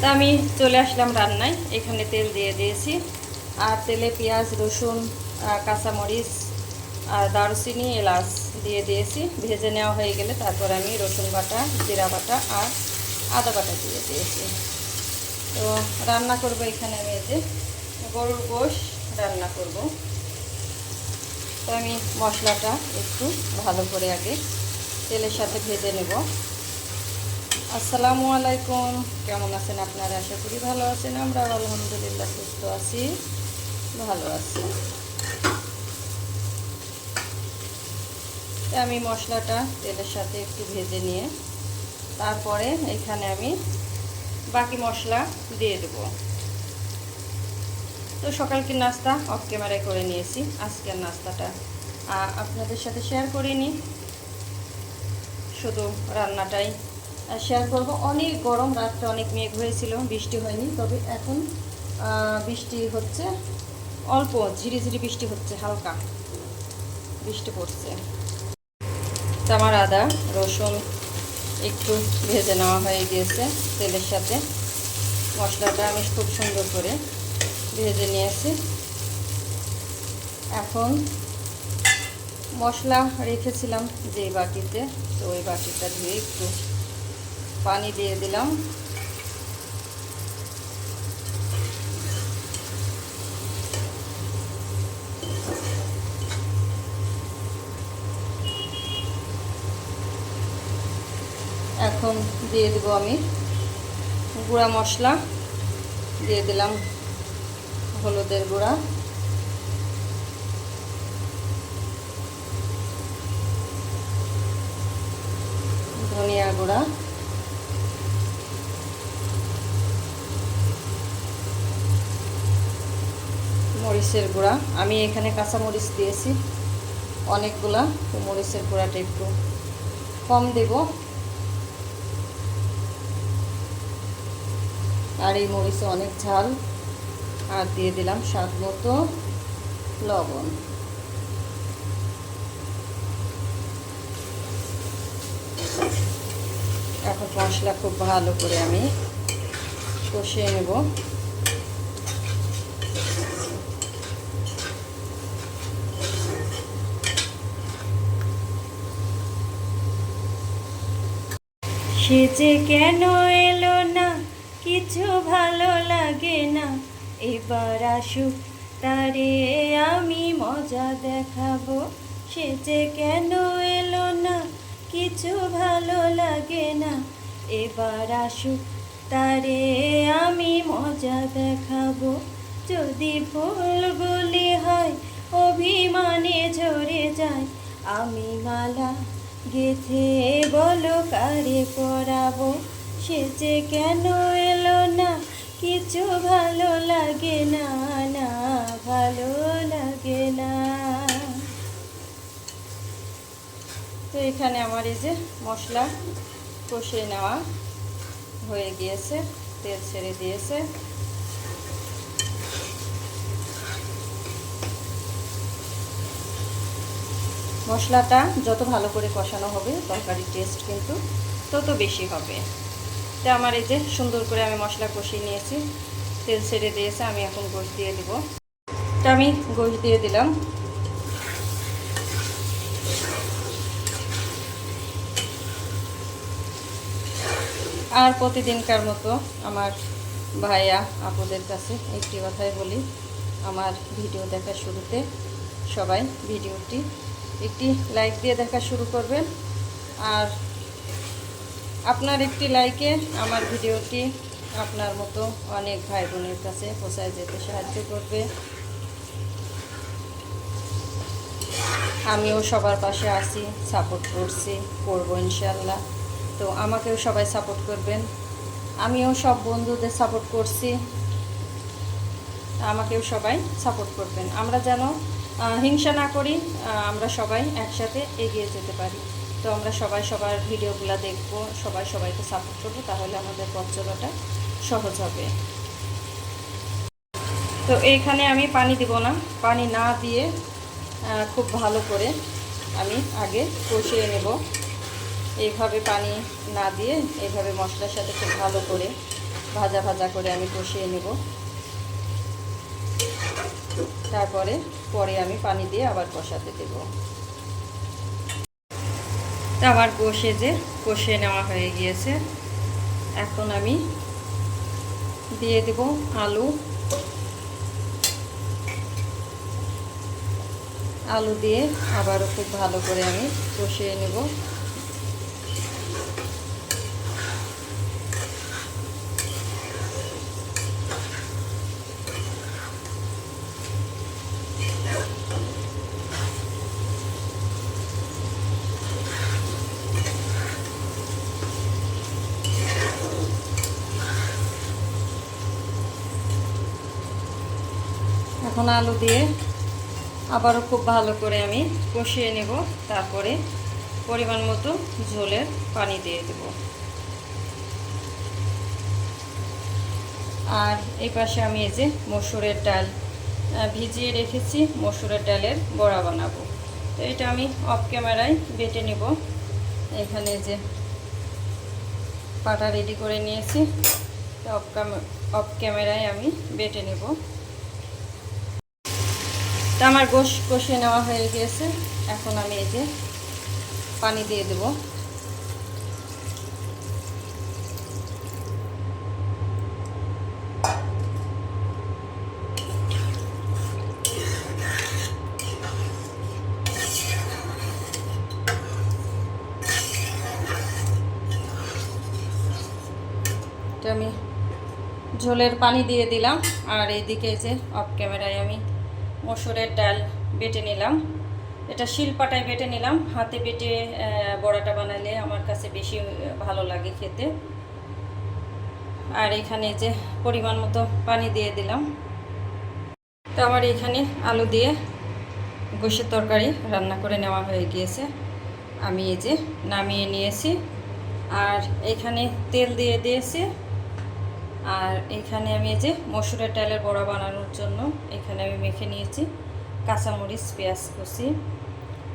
তা আমি চলে আসলাম রান্নায়। এখানে তেল দিয়ে দিয়েছি। আর তেলে পেঁয়াজ, রসুন কাঁচামরিচ আর দারুচিনি এলাচ দিয়ে দিয়েছি। ভেজে নেওয়া হয়ে গেলে তারপর আমি রসুন বাটা, জিরা বাটা আর আদা বাটা দিয়ে দিয়েছি। তো রান্না করব এখানে আমি যে। গরুর গোশ রান্না করব। তো আমি মশলাটা একটু ভালো করে আগে তেলের সাথে ভেজে নেব। আসসালামু আলাইকুম। কেমন আছেন আপনারা? আশা করি ভালো আছেন। আমরা আলহামদুলিল্লাহ সুস্থ আছি। ভালো আছি। আমি মশলাটা তেলের সাথে একটু ভেজে নিয়ে, তারপরে এখানে আমি বাকি মশলা দিয়ে দেব। তো সকালকে নাস্তা অফ ক্যামেরায় করে নিয়েছি। আজকের নাস্তাটা আপনাদের সাথে শেয়ার করিনি। শুধু রান্নাটাই শেয়ার করব। অনেক গরম রাত্রে অনেক মেঘ হয়েছিল, বৃষ্টি হয়নি, তবে এখন বৃষ্টি হচ্ছে, অল্প, ঝিরিঝিরি বৃষ্টি হচ্ছে, হালকা বৃষ্টি পড়ছে। আমার আদা, রসুন একটু ভেজে নেওয়া হয়ে গিয়েছে, তেলের সাথে। মশলাটা আমি খুব সুন্দর করে ভেজে নিয়েছি। এখন মশলা রেখেছিলাম যে বাটিতে, তো ওই বাটিটা ধুয়ে একটু পানি দিয়ে দিলাম। এখন দিয়ে দেবো আমি গুঁড়া মশলা। দিয়ে দিলাম হলুদের গুঁড়া। ধনিয়া গুঁড়া। মরিচের গুঁড়া। আমি এখানে কাঁচা মরিচ দিয়েছি, অনেকগুলা। তো মরিচের গুঁড়াটা একটু কম দেব। আর এই মরিচে অনেক ঝাল। আর দিয়ে দিলাম স্বাদ মতো লবণ। এখন মশলা খুব ভালো করে আমি কষিয়ে নেব। সে যে কেন এলো না, কিছু ভালো লাগে না। এবার আসুক, তারে আমি মজা দেখাবো। সে যে কেন এলো না, কিছু ভালো লাগে না। এবার আসুক, তারে আমি মজা দেখাবো। যদি ভুলগুলি হয়, অভিমানে ঝরে যায়। আমি মালা গেথে বলো কারে পরাবো? সে যে কেন এলো না? কিছু ভালো লাগে না না ভালো লাগে না। তো এখানে আমার এই যে মশলা কষিয়ে নেওয়া হয়ে গিয়েছে, তেল ছেড়ে দিয়েছে। মশলাটা যত ভালো করে কষানো হবে তরকারির টেস্ট কিন্তু তত বেশি হবে। তো আমার এই যে সুন্দর করে আমি মশলা কষিয়ে নিয়েছি, তেল ছেড়ে দিয়েছে, আমি এখন গোশ দিয়ে দিব। তো আমি গোশ দিয়ে দিলাম। আর প্রতিদিনকার মতো আমার ভাইয়া আপুদের কাছে একটি কথাই বলি, আমার ভিডিও দেখার শুরুতে সবাই ভিডিওটি একটি লাইক দিয়ে দেখা শুরু করবেন। আর আপনার একটি লাইকে আমার ভিডিওটি আপনার মতো অনেক ভাই বোনের কাছে পৌঁছায় যেতে সাহায্য করবে। আমিও সবার পাশে আছি সাপোর্ট করছি, করব ইনশাল্লাহ তো আমাকেও সবাই সাপোর্ট করবেন। আমিও সব বন্ধুদের সাপোর্ট করছি। আমাকেও সবাই সাপোর্ট করবেন। আমরা যেন হিংসা না করি আমরা সবাই একসাথে এগিয়ে যেতে পারি। তো আমরা সবাই সবার ভিডিওগুলো দেখব, সবাই সবাইকে সাপোর্ট করব, তাহলে আমাদের পথ চলাটা সহজ হবে। তো এইখানে আমি পানি দিব না, পানি না দিয়ে খুব ভালো করে আমি আগে কষিয়ে নেব। এইভাবে পানি না দিয়ে, এইভাবে মশলার সাথে খুব ভালো করে ভাজা ভাজা করে আমি কষিয়ে নেব। তারপরে পরে আমি পানি দিয়ে আবার কষাতে দেব। তা আমার কষে যে কষিয়ে নেওয়া হয়ে গিয়েছে। এখন আমি দিয়ে দেব আলু। আলু দিয়ে আবারও খুব ভালো করে আমি কষিয়ে নেব। এখন আলু দিয়ে আবারও খুব ভালো করে আমি কষিয়ে নেব। তারপরে পরিমাণ মতো ঝোলের পানি দিয়ে দেব। আর এই পাশে আমি এই যে মসুরের ডাল ভিজিয়ে রেখেছি, মসুরের ডালের বড়া বানাবো। তো এটা আমি অফ ক্যামেরায় বেটে নেব। এখানে যে পাটা রেডি করে নিয়েছি অফ অফ ক্যামেরায় আমি বেটে নেব। তা আমার গোশ কষিয়ে নেওয়া হয়ে গিয়েছে। এখন আমি এই যে পানি দিয়ে দেব। আমি ঝোলের পানি দিয়ে দিলাম। আর এইদিকে যে অফ ক্যামেরায় আমি মসুরের ডাল বেটে নিলাম। এটা শিলপাটায় বেটে নিলাম। হাতে বেটে বড়াটা বানালে আমার কাছে বেশি ভালো লাগে খেতে। আর এখানে যে পরিমাণ মতো পানি দিয়ে দিলাম। তো আমার এখানে আলু দিয়ে গোশের তরকারি রান্না করে নেওয়া হয়ে গিয়েছে। আমি এই যে নামিয়ে নিয়েছি। আর এখানে তেল দিয়ে দিয়েছি। আর এখানে আমি এই যে মসুরের ডালের বড়া বানানোর জন্য এখানে আমি মেখে নিয়েছি কাঁচামরিচ, পেঁয়াজ কুচি,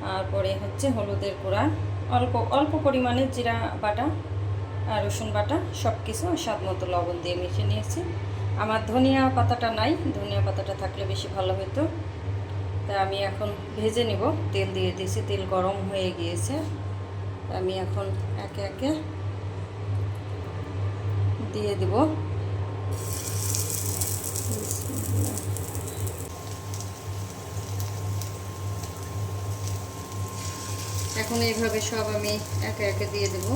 তারপরে হচ্ছে হলুদের গুঁড়া, অল্প অল্প পরিমাণে জিরা বাটা আর রসুন বাটা সব কিছু স্বাদ মতো লবণ দিয়ে মেখে নিয়েছি। আমার ধনিয়া পাতাটা নাই, ধনিয়া পাতাটা থাকলে বেশি ভালো হতো। তা আমি এখন ভেজে নিব, তেল দিয়ে দিয়েছি, তেল গরম হয়ে গিয়েছে। আমি এখন একে একে দিয়ে দিব। এখন এইভাবে সব আমি একে একে দিয়ে দেব।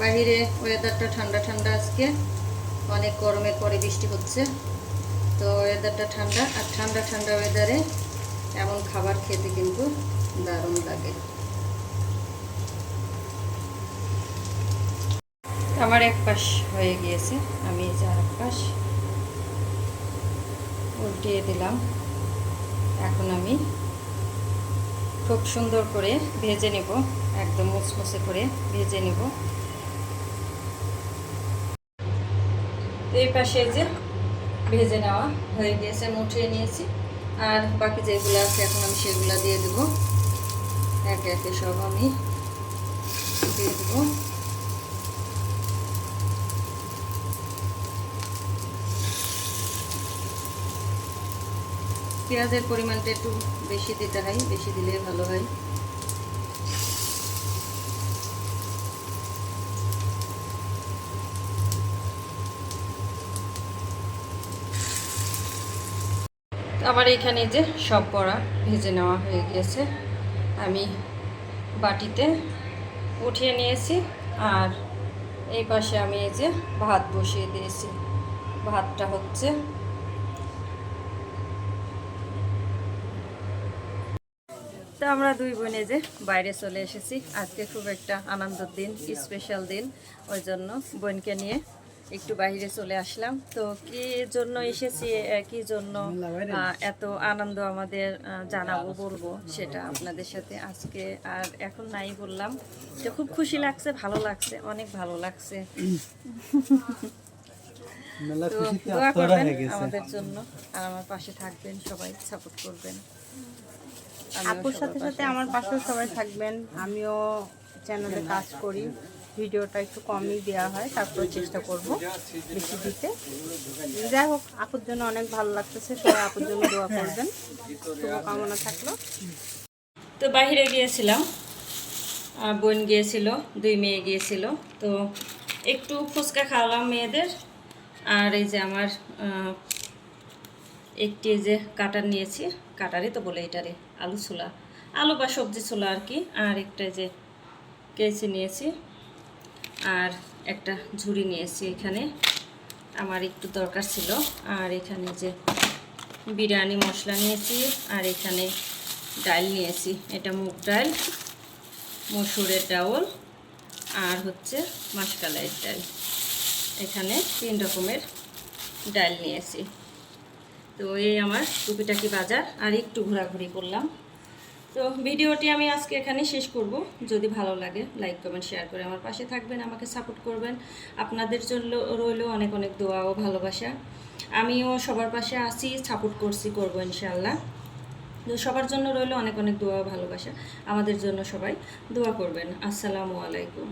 বাইরে ওয়েদারটা ঠান্ডা ঠান্ডা আজকে। অনেক গরমের পরে বৃষ্টি হচ্ছে। তো ওয়েদারটা ঠান্ডা, আর ঠান্ডা ঠান্ডা ওয়েদারে এমন খাবার খেতে কিন্তু দারুণ লাগে। আমার এক পাশ হয়ে গিয়েছে, আমি যার এক পাশ। উল্টিয়ে দিলাম। এখন আমি খুব সুন্দর করে ভেজে নেব, একদম মুচমুচে করে ভেজে নেব। এই পাশে যে ভেজে নেওয়া হয়ে গিয়েছে মুঠিয়ে নিয়েছি। আর বাকি যেগুলো আছে এখন আমি সেগুলো দিয়ে দেবো। একে একে সব আমি দিয়ে দেবো। পেঁয়াজের পরিমাণটা একটু বেশি দিতে হয়, বেশি দিলে ভালো হয়। আবার এখানে যে সব বড়া ভেজে নেওয়া হয়ে গিয়েছে আমি বাটিতে উঠিয়ে নিয়েছি আর এই পাশে আমি এই যে ভাত বসিয়ে দিয়েছি। ভাতটা হচ্ছে তো আমরা দুই বোনে যে বাইরে চলে এসেছি। আজকে খুব একটা আনন্দের দিন স্পেশাল দিন। ওই জন্য বোনকে নিয়ে একটু বাইরে চলে আসলাম। তো কি জন্য এসেছি কি জন্য এত আনন্দ আমাদের জানাব বলব সেটা আপনাদের সাথে আজকে আর এখন নাই বললাম। তো খুব খুশি লাগছে ভালো লাগছে অনেক ভালো লাগছে। তো দোয়া করবেন আমাদের জন্য আর আমার পাশে থাকবেন সবাই সাপোর্ট করবেন। আপুর সাথে সাথে আমার পাশেও সবাই থাকবেন। আমিও চ্যানেলে কাজ করি। ভিডিওটা একটু কমই দেওয়া হয় তারপরে চেষ্টা করব বেশি দিতে। যাই হোক আপুর জন্য অনেক ভালো লাগতেছে সবাই আপুর জন্য দোয়া করবেন। শুভকামনা থাকল। তো বাইরে গিয়েছিলাম আর বোন গিয়েছিল দুই মেয়ে গিয়েছিল। তো একটু ফুচকা খাওয়ালাম মেয়েদের। আর এই যে আমার একটি যে কাটার নিয়েছি কাটারই তো বলে এটারে আলু ছোলা। আলু বা সবজি ছোলা আর কি। আর একটা যে কেচি নিয়েছি আর একটা ঝুড়ি নিয়েছি এখানে। আমার একটু দরকার ছিল। আর এখানে যে বিরিয়ানি মশলা নিয়েছি আর এখানে ডাল নিয়েছি। এটা মুগ ডাল, মসুরের ডাউল আর হচ্ছে মাসকালাইয়ের ডাল। এখানে তিন রকমের ডাল নিয়েছি। তো এই আমার টুকিটাকি বাজার, আর একটু ঘোরাঘুরি করলাম। তো ভিডিওটি আমি আজকে এখানে শেষ করব। যদি ভালো লাগে লাইক কমেন্ট শেয়ার করে আমার পাশে থাকবেন, আমাকে সাপোর্ট করবেন। আপনাদের জন্য রইল অনেক অনেক দোয়া ও ভালোবাসা। আমিও সবার পাশে আছি সাপোর্ট করছি, করব ইনশাল্লাহ তো সবার জন্য রইল অনেক অনেক দোয়া ভালোবাসা। আমাদের জন্য সবাই দোয়া করবেন। আসসালামু আলাইকুম।